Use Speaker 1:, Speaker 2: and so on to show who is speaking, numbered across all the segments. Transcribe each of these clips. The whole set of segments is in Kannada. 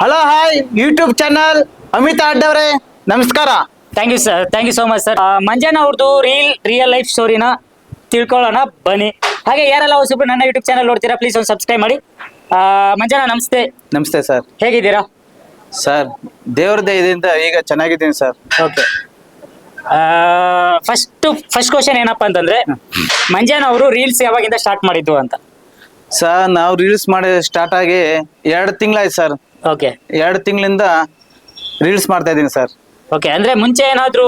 Speaker 1: Hello hi YouTube channel Amita ಅಡ್ಡವ್ರೆ ನಮಸ್ಕಾರ.
Speaker 2: Thank you sir thank you so much sir ಮಂಜಾನ ಅವ್ರದ್ದು ರೀಲ್ ರಿಯಲ್ ಲೈಫ್ ಸ್ಟೋರಿನ ತಿಳ್ಕೊಳ್ಳೋಣ ಬನ್ನಿ. ಹಾಗೆ ಯಾರೆಲ್ಲ ಹೊಸಬ್ರು ನನ್ನ ಯೂಟ್ಯೂಬ್ ಚಾನಲ್ ನೋಡ್ತೀರಾ ಪ್ಲೀಸ್ ಒಂದು ಸಬ್ಸ್ಕ್ರೈಬ್ ಮಾಡಿ. ಆ, ಮಂಜಾನ ನಮಸ್ತೆ.
Speaker 1: ನಮಸ್ತೆ ಸರ್
Speaker 2: ಹೇಗಿದ್ದೀರಾ?
Speaker 1: ಸರ್ ದೇವ್ರ ದಯದಿಂದ ಈಗ ಚೆನ್ನಾಗಿದ್ದೀನಿ sir
Speaker 2: okay first first question ಏನಪ್ಪಾ ಅಂತಂದ್ರೆ ಮಂಜಾನ ಅವರು ರೀಲ್ಸ್ ಯಾವಾಗಿಂದ ಸ್ಟಾರ್ಟ್ ಮಾಡಿದ್ದು ಅಂತ.
Speaker 1: ಸರ್ ನಾವು ರೀಲ್ಸ್ ಮಾಡಿ ಸ್ಟಾರ್ಟ್ ಆಗಿ ಎರಡು ತಿಂಗಳಾಯ್ತು ಸರ್.
Speaker 2: ಓಕೆ
Speaker 1: ಎರಡು ತಿಂಗಳಿಂದ ರೀಲ್ಸ್ ಮಾಡ್ತಾ ಇದ್ದೀನಿ ಸರ್.
Speaker 2: ಓಕೆ ಅಂದ್ರೆ ಮುಂಚೆ ಏನಾದ್ರು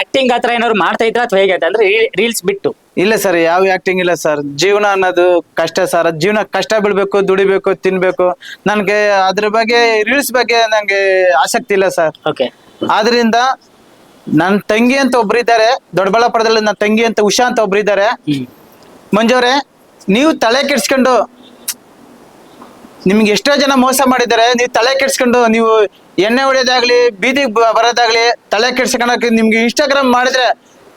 Speaker 2: ಆಕ್ಟಿಂಗ್ ಆತರ ಏನಾದ್ರು ಮಾಡ್ತಾ ಇದ್ರ ಅಥವಾ ಹೇಗೆ ಅಂತ? ಅಂದ್ರೆ ರೀಲ್ಸ್ ಬಿಟ್ಟು.
Speaker 1: ಇಲ್ಲ ಸರ್ ಯಾವ ಆಕ್ಟಿಂಗ್ ಇಲ್ಲ ಸರ್. ಜೀವನ ಅನ್ನೋದು ಕಷ್ಟ ಸರ್. ಜೀವನ ಕಷ್ಟ ಬೀಳ್ಬೇಕು ದುಡಿಬೇಕು ತಿನ್ಬೇಕು. ನನಗೆ ಅದ್ರ ಬಗ್ಗೆ ರೀಲ್ಸ್ ಬಗ್ಗೆ ನನಗೆ ಆಸಕ್ತಿ ಇಲ್ಲ ಸರ್.
Speaker 2: ಓಕೆ
Speaker 1: ಆದ್ರಿಂದ ನನ್ನ ತಂಗಿ ಅಂತ ಒಬ್ರು ಇದ್ದಾರೆ ದೊಡ್ಡಬಳ್ಳಾಪುರದಲ್ಲಿ ನನ್ನ ತಂಗಿ ಅಂತ ಉಷಾ ಅಂತ ಒಬ್ರು ಇದ್ದಾರೆ ಮಂಜವ್ರೆ ನೀವು ತಲೆ ಕೆಡ್ಸ್ಕೊಂಡು ನಿಮ್ಗೆ ಎಷ್ಟೋ ಜನ ಮೋಸ ಮಾಡಿದ್ದಾರೆ. ನೀವು ತಲೆ ಕೆಡ್ಸ್ಕೊಂಡು ನೀವು ಎಣ್ಣೆ ಹೊಡೆಯೋದಾಗ್ಲಿ ಬೀದಿಗೆ ಬರೋದಾಗ್ಲಿ ತಲೆ ಕೆಡ್ಸ್ಕೊಳಕ್ಕೆ ನಿಮ್ಗೆ ಇನ್ಸ್ಟಾಗ್ರಾಮ್ ಮಾಡಿದ್ರೆ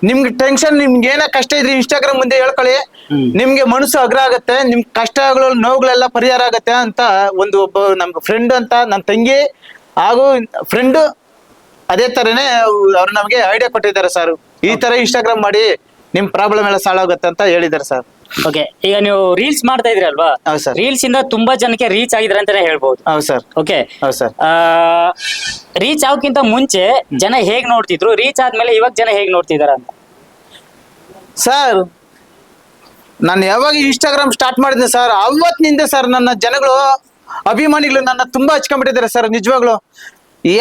Speaker 1: ನಿಮ್ಗೆ ಟೆನ್ಷನ್ ನಿಮ್ಗೆ ಏನೇ ಕಷ್ಟ ಇದ್ರೆ ಇನ್ಸ್ಟಾಗ್ರಾಮ್ ಮುಂದೆ ಹೇಳ್ಕೊಳ್ಳಿ. ನಿಮ್ಗೆ ಮನಸ್ಸು ಅಗ್ರ ಆಗುತ್ತೆ. ನಿಮ್ ಕಷ್ಟಗಳು ನೋವುಗಳೆಲ್ಲ ಪರಿಹಾರ ಆಗುತ್ತೆ ಅಂತ ಒಂದು ಒಬ್ಬ ನಮ್ ಫ್ರೆಂಡ್ ಅಂತ ನನ್ನ ತಂಗಿ ಹಾಗೂ ಫ್ರೆಂಡ್ ಅದೇ ತರನೇ ಅವ್ರು ನಮಗೆ ಐಡಿಯಾ ಕೊಟ್ಟಿದ್ದಾರೆ ಸರ್ ಈ ತರ ಇನ್ಸ್ಟಾಗ್ರಾಮ್ ಮಾಡಿ ನಿಮ್ ಪ್ರಾಬ್ಲಮ್ ಎಲ್ಲ ಸಾಲ್ವ್ ಆಗುತ್ತೆ ಅಂತ ಹೇಳಿದ್ದಾರೆ ಸರ್
Speaker 2: ಓಕೆ ಈಗ ನೀವು ರೀಲ್ಸ್ ಮಾಡ್ತಾ ಇದ್ರಿ ಅಲ್ವಾ?
Speaker 1: ಹೌದು ಸರ್.
Speaker 2: ರೀಲ್ಸ್ ಇಂದ ತುಂಬಾ ಜನಕ್ಕೆ ರೀಚ್ ಆಗಿದ್ರೆ ಅಂತಾನೆ ಹೇಳ್ಬೋದು.
Speaker 1: ಹೌದು ಸರ್.
Speaker 2: ಓಕೆ
Speaker 1: ಹೌದು ಸರ್.
Speaker 2: ರೀಚ್ ಆಗೋಕ್ಕಿಂತ ಮುಂಚೆ ಜನ ಹೇಗ್ ನೋಡ್ತಿದ್ರು? ರೀಚ್ ಆದ್ಮೇಲೆ ಇವಾಗ ಜನ ಹೇಗ್ ನೋಡ್ತಿದಾರ ಅಂತ?
Speaker 1: ಸರ್ ನಾನು ಯಾವಾಗ ಇನ್ಸ್ಟಾಗ್ರಾಮ್ ಸ್ಟಾರ್ಟ್ ಮಾಡಿದ್ದೆ ಸರ್ ಅವತ್ತಿನಿಂದ ಸರ್ ನನ್ನ ಜನಗಳು ಅಭಿಮಾನಿಗಳು ನನ್ನ ತುಂಬಾ ಹಚ್ಕೊಂಡ್ಬಿಟ್ಟಿದ್ದಾರೆ ಸರ್ ನಿಜವಾಗ್ಲು.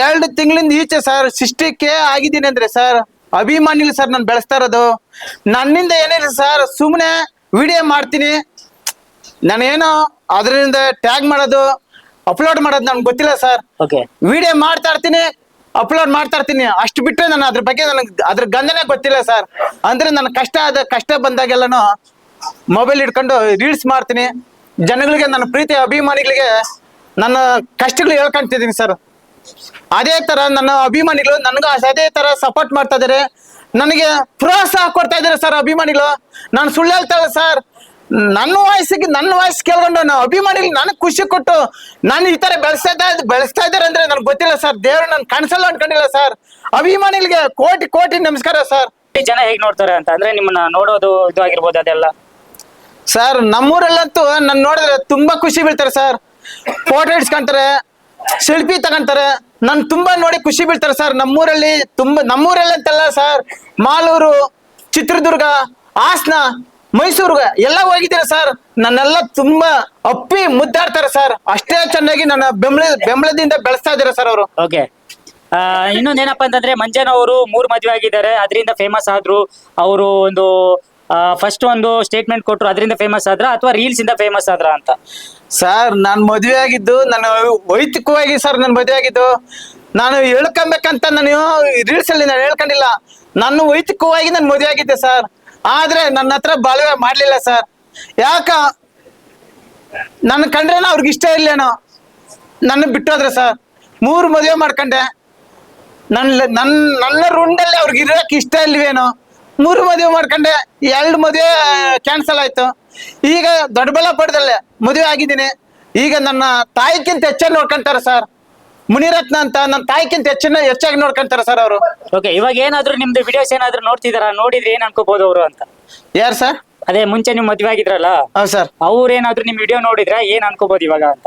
Speaker 1: ಎರಡು ತಿಂಗಳಿಂದ ಈಚೆ ಸರ್ ಸಿಸ್ಟಿಕ್ಕೆ ಆಗಿದ್ದೀನಿ ಅಂದ್ರೆ ಸರ್ ಅಭಿಮಾನಿಗಳು ಸರ್ ನಾನು ಬೆಳೆಸ್ತಾ ಇರೋದು. ನನ್ನಿಂದ ಏನಿಲ್ಲ ಸರ್ ಸುಮ್ಮನೆ ವಿಡಿಯೋ ಮಾಡ್ತೀನಿ. ನಾನೇನು ಅದರಿಂದ ಟ್ಯಾಗ್ ಮಾಡೋದು ಅಪ್ಲೋಡ್ ಮಾಡೋದು ನನ್ಗೆ ಗೊತ್ತಿಲ್ಲ ಸರ್.
Speaker 2: ಓಕೆ
Speaker 1: ವಿಡಿಯೋ ಮಾಡ್ತಾ ಇರ್ತೀನಿ ಅಪ್ಲೋಡ್ ಮಾಡ್ತಾ ಇರ್ತೀನಿ. ಅಷ್ಟು ಬಿಟ್ಟರೆ ನಾನು ಅದ್ರ ಬಗ್ಗೆ ನನಗೆ ಅದ್ರ ಗಂಧನೇ ಗೊತ್ತಿಲ್ಲ ಸರ್. ಅಂದ್ರೆ ನನ್ನ ಕಷ್ಟ ಆದ ಕಷ್ಟ ಬಂದಾಗೆಲ್ಲನು ಮೊಬೈಲ್ ಇಟ್ಕೊಂಡು ರೀಲ್ಸ್ ಮಾಡ್ತೀನಿ. ಜನಗಳಿಗೆ ನನ್ನ ಪ್ರೀತಿ ಅಭಿಮಾನಿಗಳಿಗೆ ನನ್ನ ಕಷ್ಟಗಳು ಹೇಳ್ಕೊಂತಿದ್ದೀನಿ ಸರ್. ಅದೇ ತರ ನನ್ನ ಅಭಿಮಾನಿಗಳು ನನಗೂ ಅದೇ ತರ ಸಪೋರ್ಟ್ ಮಾಡ್ತಾ ಇದಾರೆ. ನನಗೆ ಪ್ರೋತ್ಸಾಹ ಕೊಡ್ತಾ ಇದ್ದಾರೆ ಸರ್ ಅಭಿಮಾನಿಗಳು. ನಾನು ಸುಳ್ಳು ಹೇಳ್ತಾ ಇಲ್ಲ ಸರ್. ನನ್ನ ವಾಯ್ಸಿಗೆ ನನ್ನ ವಾಯ್ಸ್ ಕೇಳ್ಕೊಂಡು ನಾವು ಅಭಿಮಾನಿಗಳು ನನಗೆ ಖುಷಿ ಕೊಟ್ಟು ನಾನು ಈ ತರ ಬೆಳೆಸ್ತಾ ಇದ್ದ ಬೆಳೆಸ್ತಾ ಇದ್ದಾರೆ ಅಂದ್ರೆ ನನಗೆ ಗೊತ್ತಿಲ್ಲ ಸರ್. ದೇವ್ರು ನಾನು ಕನ್ಸಲ್ಲ ಅನ್ಕೊಂಡಿಲ್ಲ ಸರ್. ಅಭಿಮಾನಿಗಳಿಗೆ ಕೋಟಿ ಕೋಟಿ ನಮಸ್ಕಾರ ಸರ್.
Speaker 2: ಜನ ಹೇಗ್ ನೋಡ್ತಾರೆ ಅಂತ ಅಂದ್ರೆ ನಿಮ್ಮನ್ನ ನೋಡೋದು ಇದು ಆಗಿರ್ಬೋದು ಅದೆಲ್ಲ.
Speaker 1: ಸರ್ ನಮ್ಮೂರಲ್ಲಂತೂ ನನ್ನ ನೋಡಿದ್ರೆ ತುಂಬಾ ಖುಷಿ ಬೀಳ್ತಾರೆ ಸರ್. ಫೋಟೋ ಇಡ್ಸ್ಕೊಂತಾರೆ ಶಿಲ್ಪಿ ತಗೊಂತಾರೆ. ನನ್ ತುಂಬಾ ನೋಡಿ ಖುಷಿ ಬೀಳ್ತಾರೆ ಸರ್. ನಮ್ಮೂರಲ್ಲಿ ತುಂಬಾ ನಮ್ಮೂರಲ್ಲಿ ಅಂತಲ್ಲ ಸರ್, ಮಾಲೂರು, ಚಿತ್ರದುರ್ಗ, ಹಾಸನ, ಮೈಸೂರ್ಗೆ ಎಲ್ಲ ಹೋಗಿದ್ದೀರಾ ಸರ್. ನನ್ನೆಲ್ಲ ತುಂಬಾ ಅಪ್ಪಿ ಮುದ್ದಾಡ್ತಾರೆ ಸರ್. ಅಷ್ಟೇ ಚೆನ್ನಾಗಿ ನನ್ನ ಬೆಂಬಲ ಬೆಂಬಲದಿಂದ ಬೆಳೆಸ್ತಾ ಇದ್ದೀರಾ ಸರ್ ಅವರು.
Speaker 2: ಓಕೆ ಇನ್ನೊಂದೇನಪ್ಪ ಅಂತಂದ್ರೆ ಮಂಜನ್ ಅವರು ಮೂರ್ ಮದ್ವೆ ಆಗಿದ್ದಾರೆ. ಅದರಿಂದ ಫೇಮಸ್ ಆದ್ರು. ಅವರು ಒಂದು ಫಸ್ಟ್ ಒಂದು ಸ್ಟೇಟ್ಮೆಂಟ್ ಕೊಟ್ಟರು ಅದರಿಂದ ಫೇಮಸ್ ಆದ್ರ ಅಥವಾ ರೀಲ್ಸ್ ಇಂದ ಫೇಮಸ್ ಆದ್ರ ಅಂತ?
Speaker 1: ಸರ್ ನಾನು ಮದುವೆ ಆಗಿದ್ದು, ನಾನು ವೈಯಕ್ತಿಕವಾಗಿ ಸರ್ ನಾನು ಮದುವೆ ಆಗಿದ್ದು, ನಾನು ಹೇಳ್ಕೊಬೇಕಂತ ನಾನು ರೀಲ್ಸ್ ಅಲ್ಲಿ ನಾನು ಹೇಳ್ಕೊಂಡಿಲ್ಲ. ನಾನು ವೈಯಕ್ತಿಕವಾಗಿ ನಾನು ಮದುವೆ ಆಗಿದ್ದೆ ಸರ್ ಆದ್ರೆ ನನ್ನ ಹತ್ರ ಬಾಳ್ವೆ ಮಾಡ್ಲಿಲ್ಲ ಸರ್ ಯಾಕ? ನನ್ನ ಕಂಡ್ರೇನ ಅವ್ರಿಗೆ ಇಷ್ಟ ಇಲ್ಲೇನೋ ನನ್ನ ಬಿಟ್ಟೋದ್ರೆ ಸರ್ ಮೂರು ಮದುವೆ ಮಾಡ್ಕೊಂಡೆ. ನನ್ನ ನನ್ನ ನನ್ನ ರುಂಡಲ್ಲಿ ಅವ್ರಿಗೆ ಇರೋಕೆ ಇಷ್ಟ ಇಲ್ವೇನೋ. ಮೂರು ಮದುವೆ ಮಾಡ್ಕೊಂಡೆ ಎರಡು ಮದುವೆ ಕ್ಯಾನ್ಸಲ್ ಆಯ್ತು. ಈಗ ದೊಡ್ಡಬಳ್ಳಾಪುರದಲ್ಲೇ ಮದುವೆ ಆಗಿದ್ದೀನಿ. ಈಗ ನನ್ನ ತಾಯಿಗಿಂತ ಹೆಚ್ಚಾಗಿ ನೋಡ್ಕೊಂತಾರೆ ಸರ್. ಮುನಿರತ್ನ ಅಂತ ನನ್ನ ತಾಯಿಗಿಂತ ಹೆಚ್ಚಿನ ಹೆಚ್ಚಾಗಿ ನೋಡ್ಕೊಂತಾರೆ ಸರ್ ಅವರು.
Speaker 2: ಓಕೆ ಇವಾಗ ಏನಾದ್ರು ನಿಮ್ದು ವಿಡಿಯೋಸ್ ಏನಾದ್ರು ನೋಡ್ತಿದಾರ? ನೋಡಿದ್ರೆ ಏನ್ ಅನ್ಕೋಬಹುದು ಅವರು ಅಂತ?
Speaker 1: ಯಾರು ಸರ್?
Speaker 2: ಅದೇ ಮುಂಚೆ ನೀವು ಮದ್ವೆ ಆಗಿದ್ರಲ್ಲ?
Speaker 1: ಹೌದು ಸರ್.
Speaker 2: ಅವ್ರೇನಾದ್ರೂ ನಿಮ್ ವಿಡಿಯೋ ನೋಡಿದ್ರೆ? ಏನ್ ಅನ್ಕೋಬಹುದು ಇವಾಗ ಅಂತ?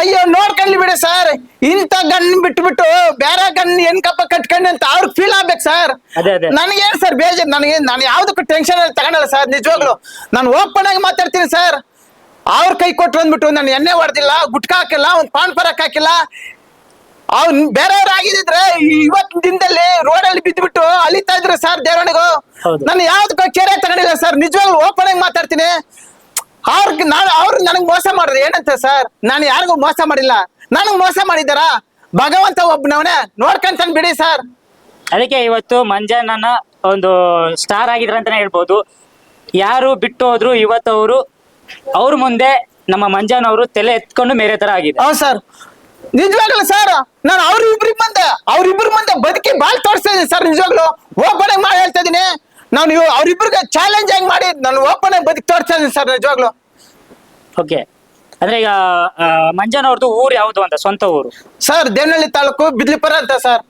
Speaker 1: ಅಯ್ಯೋ ನೋಡ್ಕೊಳ್ಳಿ ಬಿಡಿ ಸರ್. ಇಂಥ ಗನ್ ಬಿಟ್ಬಿಟ್ಟು ಬೇರೆ ಗನ್ ಕಪ್ಪ ಕಟ್ಕೊಂಡು ಅಂತ ಅವ್ರಿಗೆ ಫೀಲ್ ಆಗ್ಬೇಕು ಸರ್.
Speaker 2: ಅದೇ ಅದೇ.
Speaker 1: ನನಗೇನು ಸರ್ ಬೇಜಾರು ನನಗೆ ನಾನು ಯಾವ್ದಕ್ಕೂ ಟೆನ್ಷನ್ ತಗೊಳಲ್ಲ ಸರ್ ನಿಜವಾಗ್ಲು. ನಾನು ಓಪನ್ ಆಗಿ ಮಾತಾಡ್ತೀನಿ ಸರ್. ಅವ್ರ ಕೈ ಕೊಟ್ಟು ಬಂದ್ಬಿಟ್ಟು ನಾನು ಎಣ್ಣೆ ಹೊಡೆದಿಲ್ಲ ಗುಟ್ಕಾ ಹಾಕಿಲ್ಲ ಒಂದು ಪಾನ್ ಪರಕ್ ಹಾಕಿಲ್ಲ. ಅವ್ನ್ ಬೇರೆಯವ್ರು ಆಗಿದ್ರೆ ಇವತ್ತಿನ ದಿನದಲ್ಲಿ ರೋಡಲ್ಲಿ ಬಿದ್ದುಬಿಟ್ಟು ಅಲಿತಾ ಇದ್ರು ಸರ್ ದೇವರಣಿಗೂ
Speaker 2: ಹೌದು.
Speaker 1: ನಾನು ಯಾವ್ದಕ್ಕೂ ಕೇರೆ ತಗೊಂಡಿಲ್ಲ ಸರ್ ನಿಜವಾಗ್ಲು ಓಪನ್ ಆಗಿ ಮಾತಾಡ್ತೀನಿ. ಅವ್ರಿಗೆ ನಾನು ಅವ್ರು ನನಗೆ ಮೋಸ ಮಾಡಿದ್ರು ಏನಂತ ಸರ್? ನಾನು ಯಾರಿಗೂ ಮೋಸ ಮಾಡಿಲ್ಲ. ನನಗೆ ಮೋಸ ಮಾಡಿದಾರ ಭಗವಂತ ಒಬ್ಬನವನೇ ನೋಡ್ಕಂತ ಬಿಡಿ ಸರ್.
Speaker 2: ಅದಕ್ಕೆ ಇವತ್ತು ಮಂಜಾನನ ಒಂದು ಸ್ಟಾರ್ ಆಗಿದ್ರ ಅಂತಾನೆ ಹೇಳ್ಬೋದು. ಯಾರು ಬಿಟ್ಟು ಹೋದ್ರು ಇವತ್ತು ಅವರು ಅವ್ರ ಮುಂದೆ ನಮ್ಮ ಮಂಜಾನ್ ಅವರು ತಲೆ ಎತ್ಕೊಂಡು ಮೇರೆ ತರ ಆಗಿದೆ.
Speaker 1: ಹೌದು ಸರ್. ನಿಜವಾಗ್ಲೂ ಸರ್ ನಾನು ಅವ್ರಿಬ್ರಿಗೆ ಮುಂದೆ ಅವ್ರಿಬ್ರ ಮುಂದೆ ಬದುಕಿ ಬಾಳ್ ತೋರಿಸ್ತಾ ಇದ್ದೀನಿ ಸರ್ ನಿಜವಾಗ್ಲು. ಆಗಿ ಮಾಡಿ ಹೇಳ್ತಾ ಇದೀನಿ. ನಾನು ಇವ್ ಅವ್ರಿಬ್ರಿಗೆ ಚಾಲೆಂಜ್ ಹೆಂಗ್ ಮಾಡಿ ನಾನು ಓಪನ್ ಆಗಿ ಬದುಕಿ ತೋರ್ಸ್ತಾ ಇದ್ದೀನಿ ಸರ್ ನಿಜವಾಗ್ಲು.
Speaker 2: ಓಕೆ ಅಂದ್ರೆ ಈಗ ಆ, ಮಂಜನವ್ರದ್ದು ಊರು ಯಾವ್ದು ಅಂತ ಸ್ವಂತ ಊರು?
Speaker 1: ಸರ್ ದೇವನಹಳ್ಳಿ ತಾಲೂಕು ಬಿದ್ಲಿಪುರ ಅಂತ ಸರ್.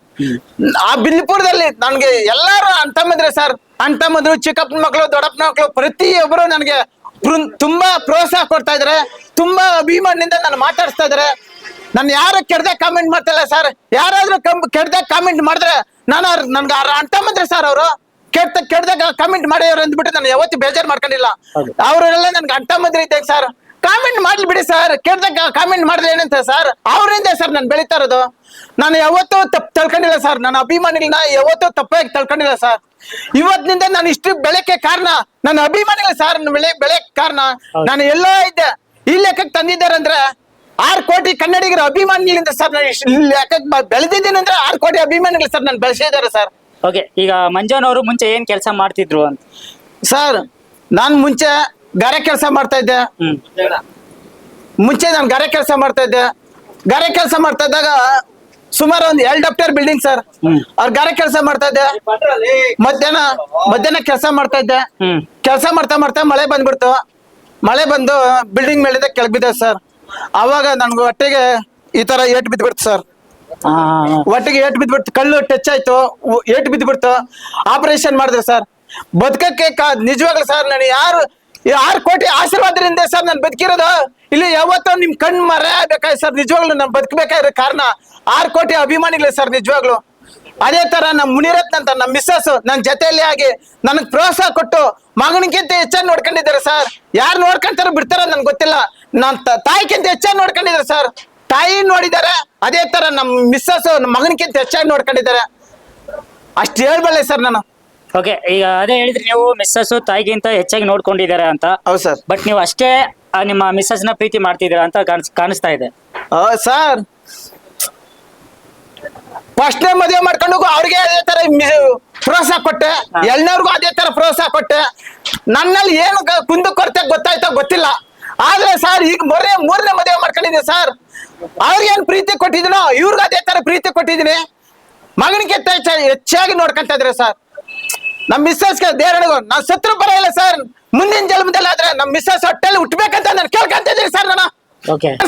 Speaker 1: ಆ ಬಿದ್ಲಿಪುರದಲ್ಲಿ ನನ್ಗೆ ಎಲ್ಲಾರು ಅಂತಮ್ಮಂದ್ರೆ ಸರ್. ಅಂತಮ್ಮಂದ್ರು ಚಿಕ್ಕಪ್ಪನ ಮಕ್ಕಳು ದೊಡ್ಡಪ್ಪನ ಮಕ್ಕಳು ಪ್ರತಿಯೊಬ್ಬರು ನನಗೆ ತುಂಬಾ ಪ್ರೋತ್ಸಾಹ ಕೊಡ್ತಾ ಇದಾರೆ. ತುಂಬಾ ಅಭಿಮಾನದಿಂದ ನಾನು ಮಾತಾಡಿಸ್ತಾ ಇದಾರೆ. ನಾನು ಯಾರು ಕೆಡ್ದೆ ಕಾಮೆಂಟ್ ಮಾಡ್ತಿಲ್ಲ ಸರ್. ಯಾರಾದ್ರೂ ಕೆಡ್ದೆ ಕಾಮೆಂಟ್ ಮಾಡಿದ್ರೆ ನಾನು ಅವ್ರ್- ನನ್ಗೆ ಅಂತ ಅಂತಮ್ಮಂದ್ರೆ ಸರ್ ಅವರು. ಕೆಟ್ಟ ಕೆಡ್ದಾಗ ಕಾಮೆಂಟ್ ಮಾಡ್ಯಾರ ಅಂದ್ಬಿಟ್ಟು ನಾನು ಯಾವತ್ತು ಬೇಜಾರು ಮಾಡ್ಕೊಂಡಿಲ್ಲ. ಅವರೆಲ್ಲ ನನ್ಗೆ ಅಂತಮ್ಮಂದ್ರೆ ಇದ್ದಾಗ ಸರ್. ಕಾಮೆಂಟ್ ಮಾಡ್ಲಿ ಬಿಡಿ ಸರ್. ಕೆಡ್ದಾಗ ಕಾಮೆಂಟ್ ಮಾಡಿದ್ರೆ ಏನಂತ ಸರ್? ಅವರಿಂದ ಸರ್ ನಾನು ಬೆಳೀತಾ ಇರೋದು. ನಾನು ಯಾವತ್ತೂ ತಪ್ಪು ತಳ್ಕೊಂಡಿಲ್ಲ ಸರ್. ನನ್ನ ಅಭಿಮಾನಿಗಳನ್ನ ಯಾವತ್ತೂ ತಪ್ಪಾಗಿ ತಳ್ಕೊಂಡಿಲ್ಲ ಸರ್. ಇವತ್ತಿನಿಂದ ನಾನು ಇಷ್ಟು ಬೆಳಕ್ಕೆ ಕಾರಣ. ನನ್ನ ಅಭಿಮಾನಿಗಳು ಸರ್ ನನ್ನ ಬೆಳೆ ಬೆಳೆಯಕ್ಕೆ ಕಾರಣ. ನಾನು ಎಲ್ಲ ಇದ್ದೆ. ಈ ಲೆಕ್ಕಕ್ಕೆ ತಂದಿದ್ದಾರೆ ಅಂದ್ರೆ ಆರು ಕೋಟಿ ಕನ್ನಡಿಗರ ಅಭಿಮಾನಿಗಳಿಂದ ಸರ್ ನಾನು ಲೆಕ್ಕಕ್ಕೆ ಬೆಳೆದಿದ್ದೀನಿ ಅಂದ್ರೆ ಆರು ಕೋಟಿ ಅಭಿಮಾನಿಗಳು ಸರ್ ನಾನು ಬೆಳೆಸಿದ್ದಾರೆ ಸರ್.
Speaker 2: ಓಕೆ ಈಗ ಮಂಜನವರು ಮುಂಚೆ ಏನ್ ಕೆಲಸ ಮಾಡ್ತಿದ್ರು ಅಂತ?
Speaker 1: ಸರ್ ನಾನು ಮುಂಚೆ ಗಾರೆ ಕೆಲಸ ಮಾಡ್ತಾ ಇದ್ದೆ.
Speaker 2: ಹ್ಮ್.
Speaker 1: ಮುಂಚೆ ನಾನು ಗಾರೆ ಕೆಲಸ ಮಾಡ್ತಾ ಇದ್ದೆ. ಗಾರೆ ಕೆಲಸ ಮಾಡ್ತಾ ಇದ್ದಾಗ ಸುಮಾರು ಒಂದು ಎರಡು ಡಾಕ್ಟರ್ ಬಿಲ್ಡಿಂಗ್ ಸರ್
Speaker 2: ಹ್ಮ್.
Speaker 1: ಅವ್ರ ಗಾರೆ ಕೆಲಸ ಮಾಡ್ತಾ ಇದ್ದೆ. ಮಧ್ಯಾಹ್ನ ಮಧ್ಯಾಹ್ನ ಕೆಲಸ ಮಾಡ್ತಾ ಇದ್ದೆ.
Speaker 2: ಹ್ಮ್.
Speaker 1: ಕೆಲಸ ಮಾಡ್ತಾ ಮಾಡ್ತಾ ಮಳೆ ಬಂದ್ಬಿಡ್ತು. ಮಳೆ ಬಂದು ಬಿಲ್ಡಿಂಗ್ ಮೇಲಿಂದ ಕೆಳಗೆ ಬಿದ್ದೆ ಸರ್ ಅವಾಗ ನನ್ಗೆ ಹೊಟ್ಟೆಗೆ ಈ ತರ ಏಟ್ ಬಿದ್ಬಿಡ್ತು ಸರ್ ಒಟ್ಟಿಗೆ ಏಟ್ ಬಿದ್ಬಿಡ್ತು ಕಳ್ಳು ಟಚ್ ಆಯ್ತು ಏಟ್ ಬಿದ್ಬಿಡ್ತು ಆಪರೇಷನ್ ಮಾಡಿದ್ರೆ ಸರ್ ಬದುಕಕ್ಕೆ ನಿಜವಾಗ್ಲು ಸರ್ ನಾನು ಯಾರು, ಆರು ಕೋಟಿ ಆಶೀರ್ವಾದದಿಂದ ಸರ್ ನಾನು ಬದುಕಿರೋದು? ಇಲ್ಲಿ ಯಾವತ್ತೋ ನಿಮ್ ಕಣ್ಣು ಮರೆಯಬೇಕಾಯ್ ಸರ್ ನಿಜವಾಗ್ಲು ನಾನು ಬದುಕಬೇಕಾಗಿರೋ ಕಾರಣ. ಆರು ಕೋಟಿ ಅಭಿಮಾನಿಗಳೇ ಸರ್ ನಿಜವಾಗ್ಲು. ಅದೇ ತರ ನಮ್ಮ ಮುನಿರತ್ನ ಅಂತ ನಮ್ಮ ಮಿಸ್ಸಸ್ ನನ್ನ ಜೊತೆಯಲ್ಲಿ ಆಗಿ ನನಗೆ ಪ್ರೋತ್ಸಾಹ ಕೊಟ್ಟು ಮಗನಿಗಿಂತ ಹೆಚ್ಚಾಗಿ ನೋಡ್ಕೊಂಡಿದ್ದಾರೆ ಸರ್ ಯಾರು ನೋಡ್ಕೊಂತಾರೋ ಬಿಡ್ತಾರ ನನ್ಗೆ ಗೊತ್ತಿಲ್ಲ. ನನ್ನ ತಾಯಿಗಿಂತ ಹೆಚ್ಚಾಗಿ ನೋಡ್ಕೊಂಡಿದ್ದಾರೆ ಸರ್ ತಾಯಿ ನೋಡಿದ್ದಾರೆ ಅದೇ ತರ ನಮ್ಮ ಮಿಸ್ಸಸ್ ನಮ್ಮ ಮಗನಿಗಿಂತ ಹೆಚ್ಚಾಗಿ ನೋಡ್ಕೊಂಡಿದ್ದಾರೆ ಅಷ್ಟು ಹೇಳ್ಬಲ್ಲೆ ಸರ್ ನಾನು.
Speaker 2: ಓಕೆ ಈಗ ಅದೇ ಹೇಳಿದ್ರಿ ನೀವು ಮಿಸ್ಸಸ್ ತಾಯಿಗಿಂತ ಹೆಚ್ಚಾಗಿ ನೋಡ್ಕೊಂಡಿದ್ದಾರೆ ಅಂತ.
Speaker 1: ಹೌದು ಸರ್.
Speaker 2: ಬಟ್ ನೀವು ಅಷ್ಟೇ ಆ, ನಿಮ್ಮ ಮಿಸ್ಸಸ್ನ ಪ್ರೀತಿ ಮಾಡ್ತಿದ್ದೀರಾ ಅಂತ ಕಾಣಿಸ್- ಕಾಣಿಸ್ತಾ ಇದೆ.
Speaker 1: ಸರ್. ಫಸ್ಟ್ ಮದುವೆ ಮಾಡ್ಕೊಂಡು ಅವ್ರಿಗೆ ಅದೇ ತರ ಮಿ- ಪ್ರೋತ್ಸಾಹ ಕೊಟ್ಟೆ. ಎಲ್ಲರಿಗೂ ಅದೇ ತರ ಪ್ರೋತ್ಸಾಹ ಕೊಟ್ಟೆ. ನನ್ನಲ್ಲಿ ಏನು ಕುಂದು ಕೊರತೆ ಗೊತ್ತಾಯ್ತೋ ಗೊತ್ತಿಲ್ಲ. ಆದ್ರೆ ಸರ್ ಈಗ ಮೊರೆ ಮೂರನೇ ಮದುವೆ ಮಾಡ್ಕೊಂಡಿದ್ದೀನಿ ಸರ್. ಅವ್ರಿಗೇನ್ ಪ್ರೀತಿ ಕೊಟ್ಟಿದ್ದೀನೋ ಇವ್ರಿಗೆ ಅದೇ ತರ ಪ್ರೀತಿ ಕೊಟ್ಟಿದ್ದೀನಿ. ಮಗನಿಗೆ ಹೆಚ್ಚ- ಹೆಚ್ಚಾಗಿ ನೋಡ್ಕೊಂತ ಇದ್ರೆ ಸರ್. ನಮ್ಮ ಮಿಸ್ಸಸ್ಗೆ ದೇವರಿಗೂ ನಾವು ಸತ್ರು ಬರೋಲ್ಲ ಸರ್. ಮುಂದಿನ ಜನ್ಮದಲ್ಲಿ ಆದ್ರೆ ನಮ್ಮ ಮಿಸ್ಸಸ್ ಹೊಟ್ಟೆಲ್ಲಿ ಹುಟ್ಬೇಕಂತ ನಾನು ಕೇಳ್ಕೊಂತ ಇದ್ದೀನಿ ಸರ್ ನಾನು.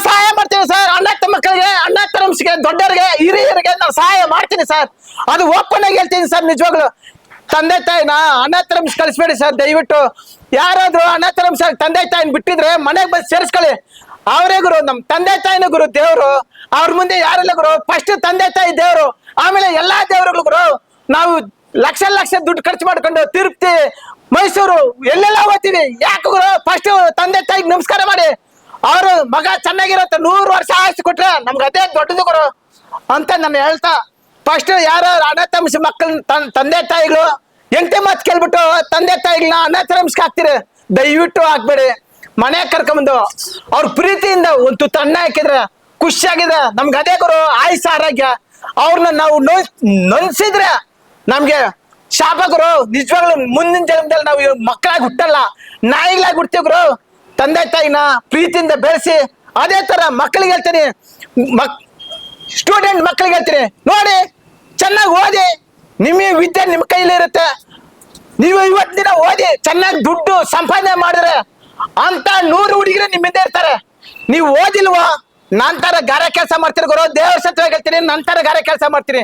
Speaker 1: ಸಹಾಯ ಮಾಡ್ತೀನಿ ಸರ್ ಅಣ್ಣ ಮಕ್ಕಳಿಗೆ ಅಣ್ಣ ತಮ್ಮಸಿಗೆ ದೊಡ್ಡವರಿಗೆ ಹಿರಿಯರಿಗೆ ನಾನು ಸಹಾಯ ಮಾಡ್ತೀನಿ ಸರ್. ಅದು ಓಪನ್ ಆಗಿ ಹೇಳ್ತೀನಿ ಸರ್ ನಿಜವಾಗ್ಲು. ತಂದೆ ತಾಯಿನ ಅನಾಥ ತರಮ್ಸ್ ಕಳಿಸ್ಬೇಡಿ ಸರ್, ದಯವಿಟ್ಟು. ಯಾರಾದ್ರೂ ಅನಾಥ ತರಮ್ಸ್ ತಂದೆ ತಾಯಿನ ಬಿಟ್ಟಿದ್ರೆ ಮನೆಗೆ ಬಂದು ಸೇರಿಸ್ಕೊಳ್ಳಿ. ಅವರೇ ಗುರು ನಮ್ಮ ತಂದೆ ತಾಯಿನ ಗುರು, ದೇವರು. ಅವ್ರ ಮುಂದೆ ಯಾರೆಲ್ಲ ಗುರು ಫಸ್ಟ್ ತಂದೆ ತಾಯಿ, ದೇವರು. ಆಮೇಲೆ ಎಲ್ಲಾ ದೇವರುಗಳು ಗುರು, ನಾವು ಲಕ್ಷ ಲಕ್ಷ ದುಡ್ಡು ಖರ್ಚು ಮಾಡ್ಕೊಂಡು ತಿರುಪ್ತಿ, ಮೈಸೂರು, ಎಲ್ಲೆಲ್ಲ ಹೋಗ್ತೀವಿ. ಯಾಕೆ ಗುರು ಫಸ್ಟ್ ತಂದೆ ತಾಯಿಗೆ ನಮಸ್ಕಾರ ಮಾಡಿ. ಅವರು ಮಗ ಚೆನ್ನಾಗಿರತ್ತೆ ನೂರು ವರ್ಷ ಆಯ್ಸಿ ಕೊಟ್ರೆ ನಮ್ಗೆ ಅದೇ ದೊಡ್ಡದು ಗುರು ಅಂತ ನಾನು ಹೇಳ್ತಾ ಫಸ್ಟ್ ಯಾರ ಅಣ್ಣ ತಮ್ಸ ಮಕ್ಕಳ ತಂದೆ ತಾಯಿಗಳು? ಎಂಟೆ ಮಾತು ಕೇಳ್ಬಿಟ್ಟು, ತಂದೆ ತಾಯಿಗಳನ್ನ ಅಣ್ಣ ತಮ್ಸ್ಗೆ ಹಾಕ್ತೀರಿ. ದಯವಿಟ್ಟು ಹಾಕ್ಬೇಡಿ. ಮನೆ ಕರ್ಕೊಂಬಂದು, ಅವ್ರ ಪ್ರೀತಿಯಿಂದ ಒಂದು ತುತ್ತು ಅನ್ನ ಹಾಕಿದ್ರೆ ಖುಷಿಯಾಗಿದೆ ನಮ್ಗೆ ಅದೇ ಗುರು ಆಯ್ಸ ಆರೋಗ್ಯ. ಅವ್ರನ್ನ ನಾವು ನೋ ನೊನ್ಸಿದ್ರೆ ನಮ್ಗೆ ಶಾಪ ಗುರು, ನಿಜವಾಗ್ಲು ಮುಂದಿನ ಜನ್ಮದಲ್ಲಿ ನಾವು ಮಕ್ಕಳಾಗಿ ಹುಟ್ಟಲ್ಲ. ನಾಯಿಗಳಾಗಿ ಹುಡ್ತೀವಿ ಗುರು. ತಂದೆ ತಾಯಿನ ಪ್ರೀತಿಯಿಂದ ಬೆಳೆಸಿ, ಅದೇ ತರ ಮಕ್ಕಳಿಗೆ ಹೇಳ್ತೀನಿ. ಮಕ್, ಸ್ಟೂಡೆಂಟ್ ಮಕ್ಕಳಿಗೆ ಹೇಳ್ತೀನಿ. ನೋಡಿ ಚೆನ್ನಾಗಿ ಓದಿ. ನಿಮ್ಮ ವಿದ್ಯೆ ನಿಮ್ಮ ಕೈಯಲ್ಲಿ ಇರುತ್ತೆ. ನೀವು ಇವತ್ತು ದಿನ ಓದಿ, ಚೆನ್ನಾಗಿ ದುಡ್ಡು ಸಂಪಾದನೆ ಮಾಡಿದ್ರೆ ಅಂತ ನೂರು ಹುಡುಗಿರು ನಿಮ್ಮಿಂದ ಇರ್ತಾರೆ. ನೀವು ಓದಿಲ್ವಾ? ನಾನ್ ತರ ಗಾರೆ ಕೆಲಸ ಮಾಡ್ತೀರಿ ಗುರು, ದೇವ್ರ ಸತ್ವಾಗಿ ಹೇಳ್ತೀನಿ ನನ್ನ ಗಾರೆ ಕೆಲಸ ಮಾಡ್ತೀನಿ.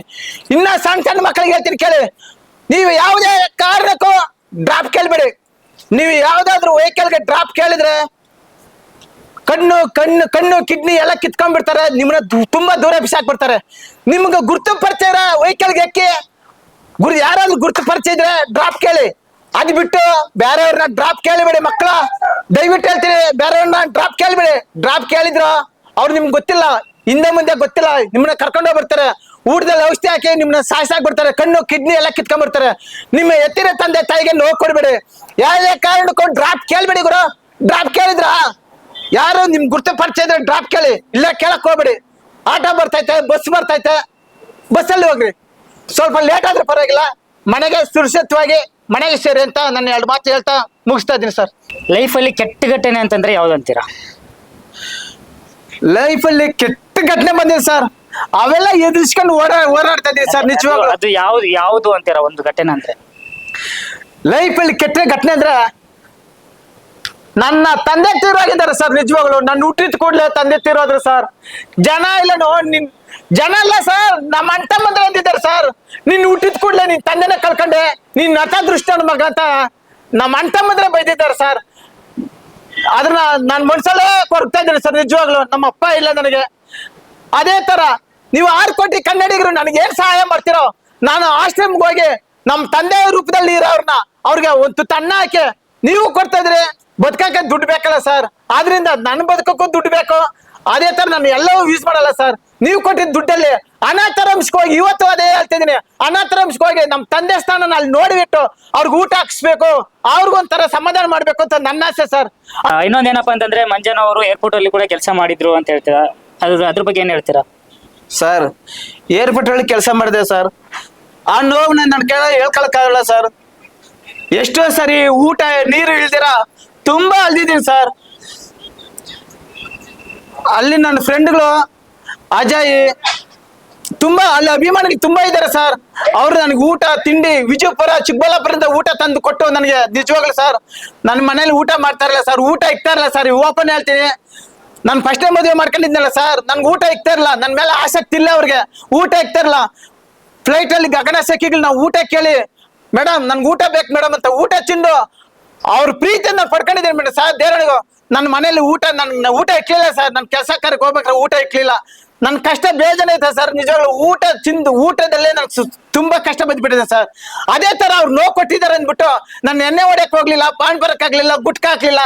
Speaker 1: ಇನ್ನ ಸಣ್ಣ ಸಣ್ಣ ಮಕ್ಕಳಿಗೆ ಹೇಳ್ತೀನಿ ಕೇಳಿ. ನೀವು ಯಾವುದೇ ಕಾರಣಕ್ಕೂ ಡ್ರಾಪ್ ಕೇಳ್ಬೇಡಿ. ನೀವು ಯಾವ್ದಾದ್ರು ವೆಹಿಕಲ್ಗೆ ಡ್ರಾಪ್ ಕೇಳಿದ್ರೆ ಕಣ್ಣು ಕಣ್ಣು ಕಣ್ಣು, ಕಿಡ್ನಿ ಎಲ್ಲ ಕಿತ್ಕೊಂಡ್ಬಿಡ್ತಾರೆ. ನಿಮ್ಮನ್ನ ತುಂಬಾ ದೂರ ಬಿಸಾಕ್ಬಿಡ್ತಾರೆ. ನಿಮ್ಗೆ ಗುರ್ತು ಪರಿಚಯ ವೆಹಿಕಲ್ಗೆ ಎಕ್ಕಿ, ಗುರು ಯಾರಾದ್ರೂ ಗುರ್ತು ಪರಿಚಯ ಇದ್ರೆ ಡ್ರಾಪ್ ಕೇಳಿ. ಅದ್ ಬಿಟ್ಟು ಬೇರೆಯವ್ರನ್ನ ಡ್ರಾಪ್ ಕೇಳಿಬಿಡಿ ಮಕ್ಕಳ. ದಯವಿಟ್ಟು ಹೇಳ್ತೀನಿ, ಬೇರೆಯವ್ರನ್ನ ಡ್ರಾಪ್ ಕೇಳಿಬಿಡಿ. ಡ್ರಾಪ್ ಕೇಳಿದ್ರು ಅವ್ರು ನಿಮ್ಗೆ ಗೊತ್ತಿಲ್ಲ. ಹಿಂದೆ ಮುಂದೆ ಗೊತ್ತಿಲ್ಲ. ನಿಮ್ಮನ್ನ ಕರ್ಕೊಂಡು ಬರ್ತಾರೆ ಊಟದಲ್ಲಿ ಔಷಧಿ ಹಾಕಿ ನಿಮ್ಮನ್ನ ಸಾಯಿಸಾಕ್ ಬಿಡ್ತಾರೆ ಕಣ್ಣು, ಕಿಡ್ನಿ ಎಲ್ಲ ಕಿತ್ಕೊಂಡ್ಬಿಡ್ತಾರೆ. ನಿಮ್ಮ ಎತ್ತಿನ ತಂದೆ ತಾಯಿಗೆ ನೋವು ಕೊಡ್ಬೇಡಿ. ಯಾವುದೇ ಕಾರಣಕ್ಕೂ ಡ್ರಾಪ್ ಕೇಳ್ಬೇಡಿ ಗುರು. ಡ್ರಾಪ್ ಕೇಳಿದ್ರ? ಯಾರು ನಿಮ್ ಗುರ್ತು ಪರಿಚಯ ಇದ್ರೆ ಡ್ರಾಪ್ ಕೇಳಿ. ಇಲ್ಲ ಕೇಳಕ್ ಹೋಗ್ಬೇಡಿ. ಆಟೋ ಬರ್ತೈತೆ ಬಸ್ ಬರ್ತೈತೆ. ಬಸ್ಸಲ್ಲಿ ಹೋಗ್ರಿ. ಸ್ವಲ್ಪ ಲೇಟ್ ಆದ್ರೆ ಪರವಾಗಿಲ್ಲ. ಮನೆಗೆ ಸುರಕ್ಷಿತವಾಗಿ ಮನೆಗೆ ಸೇರಿ ಅಂತ ನನ್ನ ಎರಡು ಮಾತು ಹೇಳ್ತಾ ಮುಗಿಸ್ತಾ ಇದ್ದೀನಿ ಸರ್
Speaker 2: ಲೈಫಲ್ಲಿ ಕೆಟ್ಟ ಘಟನೆ ಅಂತಂದ್ರೆ ಯಾವ್ದಂತೀರಾ
Speaker 1: ಲೈಫಲ್ಲಿ ಕೆಟ್ಟ ಘಟನೆ ಬಂದಿದೆ ಸರ್ ಅವೆಲ್ಲ ಎದುರಿಸ್ಕೊಂಡು ಓಡಾ ಓಡಾಡ್ತಾ ಇದ್ದೀವಿ ಸರ್ ನಿಜವಾಗ್ಲೂ.
Speaker 2: ಅದು ಯಾವ್ದು ಯಾವ್ದು ಅಂತೀರಾ ಒಂದು ಘಟನೆ ಅಂದ್ರೆ?
Speaker 1: ಲೈಫಲ್ಲಿ ಕೆಟ್ಟ ಘಟನೆ ಅಂದ್ರೆ ನನ್ನ ತಂದೆ ತೀರೋಗಿದ್ದಾರೆ ಸರ್, ನಿಜವಾಗ್ಲು. ನನ್ನ ಹುಟ್ಟಿದ ಕೂಡಲೇ ತಂದೆ ತೀರೋದ್ರು ಸರ್. ಜನ ಇಲ್ಲ ನೋ, ನಿನ್ ಜನ ಇಲ್ಲ ಸರ್, ನಮ್ಮ ಅಣ್ಣ ತಮ್ಮಂದ್ರೆ ಸರ್. ನಿನ್ ಹುಟ್ಟಿದ ಕೂಡಲೇ ನಿನ್ ತಂದೆನ ಕಳ್ಕೊಂಡೆ. ನಿನ್ ನತ ದೃಷ್ಟ ಮಗ ಅಂತ ನಮ್ಮ ಅಣ್ಣ ತಮ್ಮಂದ್ರೆ ಬೈದಿದ್ದಾರೆ ಸರ್. ಅದನ್ನ ನಾನು ಮನ್ಸಲ್ಲೇ ಕೊರಗ್ತಾ ಇದ್ದೇನೆ ಸರ್, ನಿಜವಾಗ್ಲು. ನಮ್ಮ ಅಪ್ಪ ಇಲ್ಲ ನನಗೆ. ಅದೇ ತರ, ನೀವು ಆರು ಕೋಟಿ ಕನ್ನಡಿಗರು ನನಗೆ ಏನ್ ಸಹಾಯ ಮಾಡ್ತಿರೋ, ನಾನು ಆಶ್ರಮ್ಗೆ ಹೋಗಿ ನಮ್ಮ ತಂದೆಯ ರೂಪದಲ್ಲಿ ಇರೋರ್ನ ಅವ್ರಿಗೆ ಒಂದು ತಣ್ಣ ಹಾಕಿ ನೀವು ಕೊಡ್ತಾ ಇದ್ರಿ ಬದುಕಕ್ಕೆ ದುಡ್ಡು ಬೇಕಲ್ಲ ಸರ್ ಆದ್ರಿಂದ ನನ್ನ ಬದುಕಕ್ಕೂ ದುಡ್ಡು ಬೇಕು. ಅದೇ ತರ ನಾನು ಎಲ್ಲವೂ ಯೂಸ್ ಮಾಡಲ್ಲ ಸರ್ ನೀವು ಕೊಟ್ಟಿದ್ದ ದುಡ್ಡಲ್ಲಿ ಅನಾಥರಂಶಕ್ಕೋಗಿ ಇವತ್ತು ಅದೇ ಹೇಳ್ತಿದ್ದೀನಿ ಅನಾಥರಂಶಕ್ಕೋಗಿ ನಮ್ಮ ತಂದೆ ಸ್ಥಾನ ಅಲ್ಲಿ ನೋಡಿಬಿಟ್ಟು ಅವ್ರಿಗೆ ಊಟ ಹಾಕ್ಸ್ಬೇಕು. ಅವ್ರಿಗೊಂಥರ ಸಮಾಧಾನ ಮಾಡ್ಬೇಕು ಅಂತ ನನ್ನ ಆಸೆ ಸರ್
Speaker 2: ಇನ್ನೊಂದು ಏನಪ್ಪ ಅಂತಂದ್ರೆ ಮಂಜನ್ ಅವರು ಏರ್ಪೋರ್ಟ್ ಅಲ್ಲಿ ಕೂಡ ಕೆಲಸ ಮಾಡಿದ್ರು ಅಂತ ಹೇಳ್ತೀರಾ? ಅದ್ರ ಅದ್ರ ಬಗ್ಗೆ ಏನ್ ಹೇಳ್ತೀರಾ?
Speaker 1: ಸರ್ ಏರ್ಪೋರ್ಟ್ ಅಲ್ಲಿ ಕೆಲಸ ಮಾಡಿದೆ ಸರ್ ಆ ನೋವು ನನ್ನ ಕೇಳ ಹೇಳ್ಕೊಳಕ್ಕಾಗಲ್ಲ ಸರ್ ಎಷ್ಟೋ ಸರಿ ಊಟ ನೀರು ಇಳ್ದಿರ ತುಂಬಾ ಅಲ್ದಿದ್ದೀನಿ ಸರ್. ಅಲ್ಲಿ ನನ್ನ ಫ್ರೆಂಡ್ಗಳು ಅಜಯ್ ತುಂಬಾ ಅಲ್ಲಿ ಅಭಿಮಾನಿಗಳು ತುಂಬಾ ಇದ್ದಾರೆ ಸರ್. ಅವ್ರು ನನಗೆ ಊಟ, ತಿಂಡಿ, ವಿಜಯಪುರ, ಚಿಕ್ಕಬಳ್ಳಾಪುರದಿಂದ ಊಟ ತಂದು ಕೊಟ್ಟು ನನಗೆ ನಿಜವಾಗ್ಲು ಸರ್, ನನ್ನ ಮನೇಲಿ ಊಟ ಮಾಡ್ತಾರಲ್ಲ ಸರ್, ಊಟ ಇಕ್ತಾ ಇರಲ್ಲ ಸರ್ ಓಪನ್ ಹೇಳ್ತೀನಿ. ನಾನು ಫಸ್ಟ್ ಟೈಮ್ ಮದುವೆ ಮಾಡ್ಕೊಂಡಿದ್ನಲ್ಲ ಸರ್, ನನ್ಗೆ ಊಟ ಇಕ್ತಾ ನನ್ನ ಮೇಲೆ ಆಸಕ್ತಿ ಇಲ್ಲ ಅವ್ರಿಗೆ, ಊಟ ಇಕ್ತಾ ಇರಲ್ಲ. ಫ್ಲೈಟ್ ಅಲ್ಲಿ ಗಗನ ಸಖಿಗಳು ನಾವು ಊಟ ಕೇಳಿ, ಮೇಡಮ್, ನನ್ಗೆ ಊಟ ಬೇಕು ಮೇಡಮ್ ಅಂತ ಊಟ ತಿಂದು ಅವ್ರ ಪ್ರೀತಿಯಿಂದ ಪಡ್ಕೊಂಡಿದ್ದೀನಿ ಮೇಡಮ್ ಸರ್ ದೇವರಣಿಗೂ ನನ್ನ ಮನೇಲಿ ಊಟ ನನ್ನ ಊಟ ಇಕ್ಲಿಲ್ಲ ಸರ್. ನನ್ನ ಕೆಲಸ ಕಾರ್ಯಕ್ಕೆ ಹೋಗ್ಬೇಕಾದ್ರೆ ಊಟ ಇಕ್ಲಿಲ್ಲ ನನ್ನ ಕಷ್ಟ ಬೇಜಾನ ಐತೆ ಸರ್. ನಿಜವಾಗ್ಲೂ ಊಟ ತಿಂದು, ಊಟದಲ್ಲೇ ನನ್ ತುಂಬಾ ಕಷ್ಟ ಬಂದ್ಬಿಟ್ಟಿದೆ ಸರ್. ಅದೇ ತರ ಅವ್ರು ನೋವು ಕೊಟ್ಟಿದ್ದಾರೆ ಅಂದ್ಬಿಟ್ಟು ನಾನು ಎಣ್ಣೆ ಹೊಡೆಯಕ್ ಹೋಗ್ಲಿಲ್ಲ, ಪಾನ್ ಬರಕ್ ಆಗ್ಲಿಲ್ಲ, ಗುಟ್ಕ ಹಾಕ್ಲಿಲ್ಲ.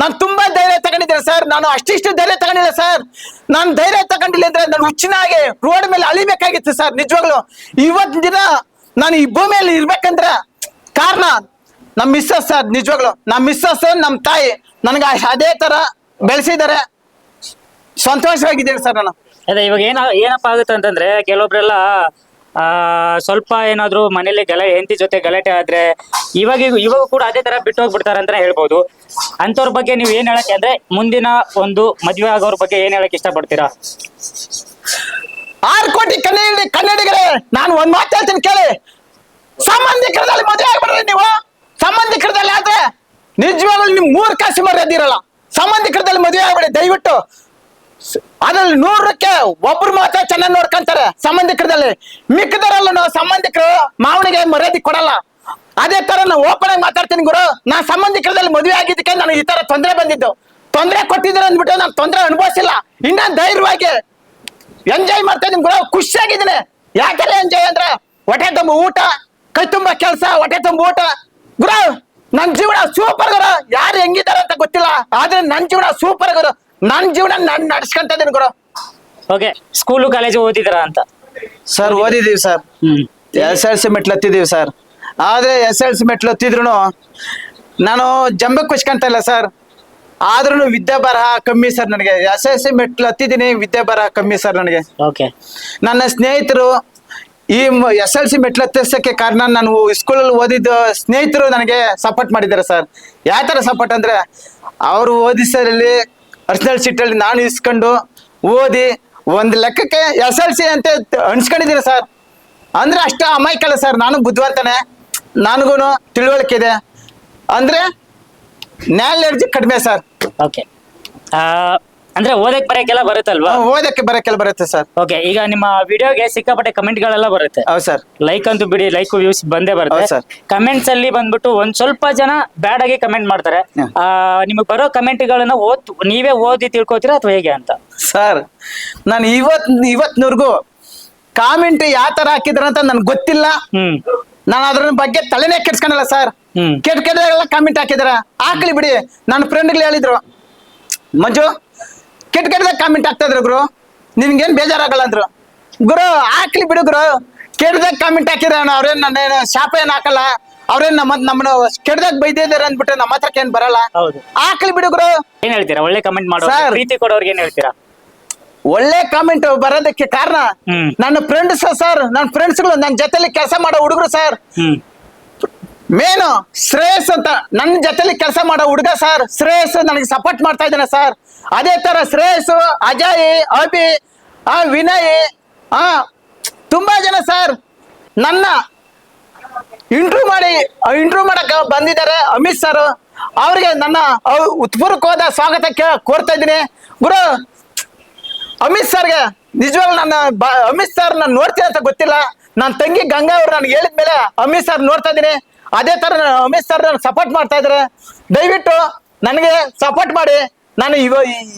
Speaker 1: ನಾನು ತುಂಬಾ ಧೈರ್ಯ ತಗೊಂಡಿದ್ದೇನೆ ಸರ್. ನಾನು ಅಷ್ಟಿಷ್ಟು ಧೈರ್ಯ ತಗೊಂಡಿಲ್ಲ ಸರ್. ನಾನು ಧೈರ್ಯ ತಗೊಂಡಿಲ್ಲ ಅಂದ್ರೆ ನಾನು ಹುಚ್ಚಿನಾಗೆ ರೋಡ್ ಮೇಲೆ ಅಳಿಬೇಕಾಗಿತ್ತು ಸರ್. ನಿಜವಾಗ್ಲು, ಇವತ್ತಿನ ದಿನ ನಾನು ಈ ಭೂಮಿಯಲ್ಲಿ ಇರ್ಬೇಕಂದ್ರೆ ಕಾರಣ ನಮ್ಮ ಮಿಸ್ಸಸ್ ಸರ್ ನಿಜವಾಗ್ಲು. ನಮ್ಮ ಮಿಸ್ಸಸ್ ನಮ್ಮ ತಾಯಿ ನನಗೆ ಅದೇ ತರ ಬೆಳೆಸಿದ್ದಾರೆ. ಸಂತೋಷವಾಗಿದ್ದೇನೆ ಸರ್ ನಾನು.
Speaker 2: ಅದೇ ಇವಾಗ ಏನ ಏನಪ್ಪ ಆಗುತ್ತೆ ಅಂತಂದ್ರೆ ಕೆಲವೊಬ್ರೆಲ್ಲ ಆ ಸ್ವಲ್ಪ ಏನಾದ್ರು ಮನೇಲಿ ಗಲ ಹೆಂಡತಿ ಜೊತೆ ಗಲಾಟೆ ಆದ್ರೆ ಇವಾಗ ಇವಾಗ ಕೂಡ ಅದೇ ತರ ಬಿಟ್ಟು ಹೋಗ್ಬಿಡ್ತಾರೆ ಅಂತ ಹೇಳ್ಬೋದು. ಅಂತವ್ರ ಬಗ್ಗೆ ನೀವು ಏನ್ ಹೇಳಕ್ಕೆ ಅಂದ್ರೆ ಮುಂದಿನ ಒಂದು ಮದ್ವೆ ಆಗೋರ್ ಬಗ್ಗೆ ಏನ್ ಹೇಳಕ್ ಇಷ್ಟಪಡ್ತೀರಾ?
Speaker 1: ಆರು ಕೋಟಿ ಕನ್ನಡಿ ಕನ್ನಡಿಗರೇ ನಾನು ಒಂದ್ ಮಾತು ಹೇಳ್ತೀನಿ ಕೇಳಿ. ಸಂಬಂಧಿಕರದಲ್ಲಿ ಮದುವೆ ಆಗ್ಬಿಡ್ರಿ ನೀವು. ನಿಜವಾಗ್ಲೂ ನಿಮ್ ಮೂರ್ ಕಾಸು ಮರ್ಯಾದಿರಲ್ಲ ಸಂಬಂಧಿಕರದಲ್ಲಿ ಮದುವೆ ಆಗ್ಬಿಡಿ, ದಯವಿಟ್ಟು. ಅದ್ರಲ್ಲಿ ನೂರಕ್ಕೆ ಒಬ್ರು ಮಾತ್ರ ಚೆನ್ನಾಗಿ ನೋಡ್ಕೊಂತಾರೆ ಸಂಬಂಧಿಕರದಲ್ಲಿ ಮಿಕ್ಕದರಲ್ಲ ಸಂಬಂಧಿಕರು ಮಾವನಿಗೆ ಮರ್ಯಾದೆ ಕೊಡಲ್ಲ. ಅದೇ ತರ ನಾವು ಓಪನ್ ಆಗಿ ಮಾತಾಡ್ತೀನಿ ಗುರು. ನಾ ಸಂಬಂಧಿಕರದಲ್ಲಿ ಮದುವೆ ಆಗಿದ್ದಕ್ಕೆ ನನಗೆ ಈ ತರ ತೊಂದರೆ ಬಂದಿದ್ದು. ತೊಂದರೆ ಕೊಟ್ಟಿದ್ದಾರೆ ಅಂದ್ಬಿಟ್ಟು ನಾನು ತೊಂದರೆ ಅನುಭವಿಸಿಲ್ಲ. ಇನ್ನ ಧೈರ್ಯವಾಗಿ ಎಂಜಾಯ್ ಮಾಡ್ತಾ ಇದೀನಿ ಗುರು. ಖುಷಿಯಾಗಿದ್ದೀನಿ. ಯಾಕೆಲ್ಲ ಎಂಜಾಯ್ ಅಂದ್ರೆ ಹೊಟ್ಟೆ ತುಂಬ ಊಟ, ಕೈ ತುಂಬ ಕೆಲಸ, ಹೊಟ್ಟೆ ತುಂಬ ಊಟ. ಗುರು ನನ್ ಜೀವನ ಸೂಪರ್ ಗುರು. ಯಾರು ಹೆಂಗಿದ್ದಾರೆ ಅಂತ ಗೊತ್ತಿಲ್ಲ. ಆದ್ರೆ ನನ್ ಜೀವನ ಸೂಪರ್ ಗುರು. ನನ್ ಜೀವನ ನನ್ನ ನಡ್ಸ್ಕೊಂತ ಇದೀನಿ ಗುರು.
Speaker 2: ಓಕೆ ಸ್ಕೂಲು ಕಾಲೇಜು ಓದಿದ್ರ ಅಂತ?
Speaker 1: ಸರ್ ಓದಿದೀವಿ ಸರ್ ಎಸ್ ಎಲ್ ಸಿ ಮೆಟ್ಲು ಹತ್ತಿದೀವಿ ಸರ್ ಆದ್ರೆ ಎಸ್ ಎಲ್ ಸಿ ಮೆಟ್ಲು ಹತ್ತಿದ್ರು ನಾನು ಜಂಬಕ್ಕೆ ಕುಚ್ಕೊಂತ ಇಲ್ಲ ಸರ್ ಆದ್ರೂ ವಿದ್ಯಾ ಬರಹ ಕಮ್ಮಿ ಸರ್ ನನಗೆ. ಎಸ್ ಎಲ್ ಸಿ ಮೆಟ್ಲು ಹತ್ತಿದ್ದೀನಿ ವಿದ್ಯಾ ಬರಹ ಕಮ್ಮಿ ಸರ್ ನನಗೆ.
Speaker 2: ಓಕೆ
Speaker 1: ನನ್ನ ಸ್ನೇಹಿತರು ಈ ಎಸ್ ಎಲ್ ಸಿ ಮೆಟ್ಲು ಹತ್ತಿಸಕ್ಕೆ ಕಾರಣ ನಾನು ಸ್ಕೂಲಲ್ಲಿ ಓದಿದ್ದ ಸ್ನೇಹಿತರು ನನಗೆ ಸಪೋರ್ಟ್ ಮಾಡಿದ್ದಾರೆ ಸರ್ ಯಾವ ಥರ ಸಪೋರ್ಟ್ ಅಂದರೆ, ಅವರು ಓದಿಸೋದ್ರಲ್ಲಿ ಪರ್ಸನಲ್ ಸೀಟಲ್ಲಿ ನಾನು ಇಸ್ಕೊಂಡು ಓದಿ ಒಂದು ಲೆಕ್ಕಕ್ಕೆ ಎಸ್ ಎಲ್ ಸಿ ಅಂತ ಅನ್ಸ್ಕೊಂಡಿದ್ದೀನಿ ಸರ್ ಅಂದ್ರೆ ಅಷ್ಟು ಅಮಾಯಕಲ್ಲ ಸರ್ ನಾನು ಬುದ್ಧಿವಂತನೇ ನನಗೂ ತಿಳುವಳಿಕೆ ಇದೆ. ಅಂದರೆ ನ್ಯಾಲೆಡ್ಜ್ ಕಡಿಮೆ ಸರ್
Speaker 2: ಓಕೆ ಅಂದ್ರೆ ಓದಕ್ ಬರಕ್ಕೆಲ್ಲ ಬರುತ್ತಲ್ವಾ?
Speaker 1: ಓದಕ್ಕೆ ಬರೋಕ್ಕೆಲ್ಲ ಬರುತ್ತೆ ಸರ್.
Speaker 2: ಓಕೆ ಈಗ ನಿಮ್ಮ ವಿಡಿಯೋಗೆ ಸಿಕ್ಕಾಪಟ್ಟೆ ಕಮೆಂಟ್ ಗಳೆಲ್ಲ ಬರುತ್ತೆ.
Speaker 1: ಹೌದು ಸರ್.
Speaker 2: ಲೈಕ್ ಅಂತೂ ಬಿಡಿ ಲೈಕ್ ವ್ಯೂಸ್ ಬಂದೇ ಬರುತ್ತೆ.
Speaker 1: ಸರ್. Sir.
Speaker 2: ಕಮೆಂಟ್ಸ್ ಅಲ್ಲಿ ಬಂದ್ಬಿಟ್ಟು ಒಂದ್ ಸ್ವಲ್ಪ ಜನ ಬ್ಯಾಡ್ ಆಗಿ ಕಮೆಂಟ್ ಮಾಡ್ತಾರೆ.
Speaker 1: ಹ್ಮ್.
Speaker 2: ಆ ನಿಮಗೆ ಬರೋ ಕಮೆಂಟ್ ಗಳನ್ನ ಓದ್ ನೀವೇ ಓದಿ ತಿಳ್ಕೊತೀರಾ ಅಥವಾ ಹೇಗೆ ಅಂತ?
Speaker 1: ಸರ್ ನಾನು ಇವತ್ ಇವತ್ನವರೆಗೂ ಕಾಮೆಂಟ್ ಯಾವ ತರ ಹಾಕಿದ್ರ ಅಂತ ನನ್ಗೆ ಗೊತ್ತಿಲ್ಲ.
Speaker 2: ಹ್ಮ್.
Speaker 1: ನಾನು ಅದ್ರ ಬಗ್ಗೆ ತಲೆನೇ ಕೆಡ್ಸ್ಕೊಳಲ್ಲ ಸರ್.
Speaker 2: ಹ್ಮ್.
Speaker 1: ಕೆಟ್ಟ ಕೆಟ್ಟದಾಗೆಲ್ಲ ಕಾಮೆಂಟ್ ಹಾಕಿದಾರ? ಹಾಕ್ಲಿ ಬಿಡಿ. ನನ್ನ ಫ್ರೆಂಡ್ಗಳು ಹೇಳಿದ್ರು. ಮಂಜು ಕೆಟ್ಟ ಕೆಟ್ಟದಾಗ ಕಾಮೆಂಟ್ ಆಗ್ತಾ ಇದ್ರು ಗುರು. ನಿನ್ಗೇನ್ ಬೇಜಾರಾಗಲ್ಲ ಅಂದ್ರು. ಗುರು ಹಾಕ್ಲಿ ಬಿಡು ಗುರು. ಕೆಟ್ಟದಾಗ ಕಾಮೆಂಟ್ ಹಾಕಿದ್ರ ಅವ್ರೇನ್ ನನ್ನ ಶಾಪ ಏನ್ ಹಾಕಲ್ಲ. ಅವ್ರೇನ್ ನಮ್ಮ ನಮ್ಮನ್ನ ಕೆಟ್ಟದಾಗ ಬೈದಿದ್ದಾರೆ ಅಂದ್ಬಿಟ್ಟು ನಮ್ಮ ಹತ್ರಕ್ಕೆ ಏನ್ ಬರಲ್ಲ.
Speaker 2: ಹೌದು.
Speaker 1: ಹಾಕ್ಲಿ ಬಿಡು ಗುರು.
Speaker 2: ಏನ್ ಹೇಳ್ತೀರಾ? ಒಳ್ಳೆ ಕಮೆಂಟ್ ಮಾಡೋ
Speaker 1: Sir.
Speaker 2: ಪ್ರೀತಿ ಕೊಡೋರ್ಗೆ ಏನ್ ಹೇಳ್ತೀರಾ?
Speaker 1: ಒಳ್ಳೆ ಕಾಮೆಂಟ್ ಬರೋದಕ್ಕೆ ಕಾರಣ
Speaker 2: ಹ್ಮ್.
Speaker 1: ನನ್ನ ಫ್ರೆಂಡ್ಸ್ ಸರ್ ನನ್ನ ಫ್ರೆಂಡ್ಸ್ಗಳು ನನ್ನ ಜೊತೆಲಿ ಕೆಲಸ ಮಾಡೋ ಹುಡುಗರು ಸರ್.
Speaker 2: ಹ್ಮ್.
Speaker 1: ಮೇನು ಶ್ರೇಯಸ್ ಅಂತ ನನ್ನ ಜೊತೆಲಿ ಕೆಲಸ ಮಾಡೋ ಹುಡುಗ ಸರ್, ಶ್ರೇಯಸ್ ನನಗೆ ಸಪೋರ್ಟ್ ಮಾಡ್ತಾ ಇದ್ದಾನೆ ಸರ್. ಅದೇ ತರ ಶ್ರೇಯಸ್, ಅಜಯ್, ಅಭಿ, ಆ, ವಿನಯ್, ಆ, ತುಂಬಾ ಜನ ಸರ್. ನನ್ನ ಇಂಟ್ರ್ಯೂ ಮಾಡಿ ಇಂಟ್ರ್ಯೂ ಮಾಡಕ್ ಬಂದಿದ್ದಾರೆ ಅಮಿತ್ ಸರ್. ಅವ್ರಿಗೆ ನನ್ನ ಉತ್ಪೂರ್ವಕವಾದ ಸ್ವಾಗತ ಕೋರ್ತಾ ಇದ್ದೀನಿ. ಗುರು, ಅಮಿತ್ ಸರ್ಗೆ ನಿಜವಾಗ್ಲೂ ನನ್ನ ಅಮಿತ್ ಸರ್ ನಾನು ನೋಡ್ತೀನಿ ಅಂತ ಗೊತ್ತಿಲ್ಲ. ನನ್ನ ತಂಗಿ ಗಂಗಾ ಅವ್ರು ನನಗೆ ಹೇಳಿದ್ಮೇಲೆ ಅಮಿತ್ ಸರ್ ನೋಡ್ತಾ ಇದ್ದೀನಿ. ಅದೇ ತರ ಅಮಿತ್ ಸರ್ ಸಪೋರ್ಟ್ ಮಾಡ್ತಾ ಇದ್ದಾರೆ ದಯವಿಟ್ಟು ನನಗೆ ಸಪೋರ್ಟ್ ಮಾಡಿ. ನಾನು ಇವ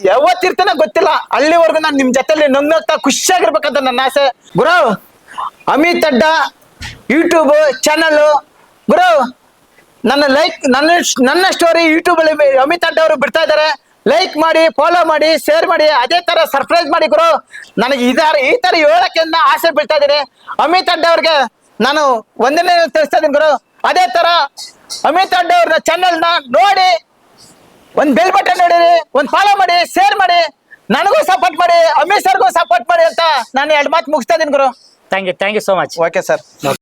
Speaker 1: ಯಾವತ್ತಿರ್ತಾನೆ ಗೊತ್ತಿಲ್ಲ, ಅಲ್ಲಿವರೆಗೂ ನಾನು ನಿಮ್ ಜೊತೆಲಿ ನಗ್ನಗ್ತಾ ಖುಷಿಯಾಗಿರ್ಬೇಕಂತ ನನ್ನ ಆಸೆ. ಗುರು, ಅಮಿತ್ ಅಡ್ಡ ಯೂಟ್ಯೂಬ್ ಚಾನಲ್ ಗುರು, ನನ್ನ ಲೈಕ್ ನನ್ನ ನನ್ನ ಸ್ಟೋರಿ ಯೂಟ್ಯೂಬ್ ಅಲ್ಲಿ ಅಮಿತ್ ಅಡ್ಡ ಅವರು ಬಿಡ್ತಾ ಇದ್ದಾರೆ. ಲೈಕ್ ಮಾಡಿ ಫಾಲೋ ಮಾಡಿ ಶೇರ್ ಮಾಡಿ, ಅದೇ ತರ ಸರ್ಪ್ರೈಸ್ ಮಾಡಿ ಗುರು. ನನಗೆ ಇದಾರ ಈ ತರ ಹೇಳಕ್ಕೆ ಆಸೆ ಬೀಳ್ತಾ ಇದ್ದೀನಿ. ಅಮಿತ್ ಅಡ್ಡ ಅವ್ರಿಗೆ ನಾನು ಒಂದನೇ ತಿಳಿಸ್ತಾ ಇದ್ದೀನಿ ಗುರು. ಅದೇ ತರ ಅಮಿತ್ ಅಡ್ಡ ಚಾನೆಲ್ನ ನೋಡಿ ಒಂದ್ ಬೆಲ್ ಬಟನ್ ನೋಡಿರಿ ಒಂದ್ ಫಾಲೋ ಮಾಡಿ ಶೇರ್ ಮಾಡಿ ನನಗೂ ಸಪೋರ್ಟ್ ಮಾಡಿ ಅಮಿತ್ ಸರ್ಗೂ ಸಪೋರ್ಟ್ ಮಾಡಿ ಅಂತ ನಾನು ಎರಡು ಮಾತು ಮುಗಿಸ್ತಾ ಇದ್ದೀನಿ ಗುರು.
Speaker 2: Thank you thank you so much
Speaker 1: okay sir